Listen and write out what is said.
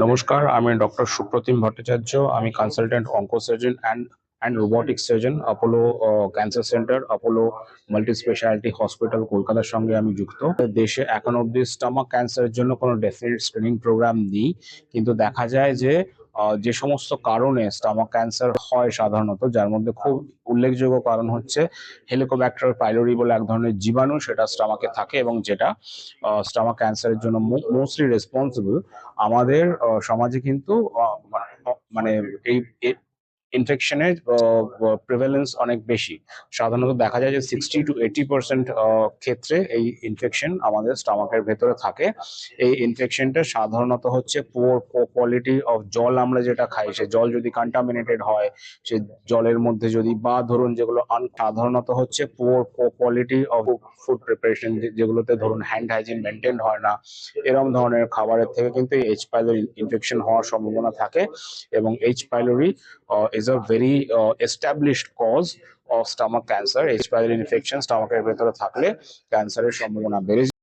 নমস্কার আমি ডক্টর সুপ্রতিম ভট্টাচার্য আমি consultant oncosurgeon and and robotic surgeon Apollo cancer centre Apollo multi speciality hospital কলকাতার সঙ্গে আমি যুক্ত। দেশে এখন অব্দি স্টমাক ক্যান্সারের জন্য কোনো ডেফিনেট স্ক্রিনিং প্রোগ্রাম নেই কিন্তু দেখা যায় যে যে সমস্ত কারণে স্টমাক ক্যান্সার হয় সাধারণত যার মধ্যে খুব উল্লেখযোগ্য কারণ হচ্ছে হেলিকোব্যাক্টার পাইলোরি বলে এক ধরনের জীবাণু সেটা স্টমাকে থাকে এবং যেটা স্টমাক ক্যান্সারের জন্য মোস্টলি রেসপন্সিবল আমাদের সমাজে কিন্তু মানে এই ইনফেকশনের প্রিভেলেন্স অনেক বেশি। সাধারণত দেখা যায় যে সিক্সটি টু এইটি পার্সেন্ট ক্ষেত্রে এই ইনফেকশন আমাদের স্টমাকের ভেতরে থাকে। এই ইনফেকশনটা সাধারণত হচ্ছে পোর কোয়ালিটি অফ জল আমরা যেটা খাই, সে জল যদি কন্টামিনেটেড হয়, সে জলের মধ্যে যদি, বা ধরুন যেগুলো সাধারণত হচ্ছে poor quality of food preparation যেগুলোতে ধরুন হ্যান্ড হাইজিন মেনটেন হয় না এরকম ধরনের খাবারের থেকে কিন্তু এইচ পাইলোরি ইনফেকশন হওয়ার সম্ভাবনা থাকে। এবং H pylori is a very established cause of stomach cancer H pylori infection স্টামাকের ভেতরে থাকলে ক্যান্সারের সম্ভাবনা বেড়ে যায়।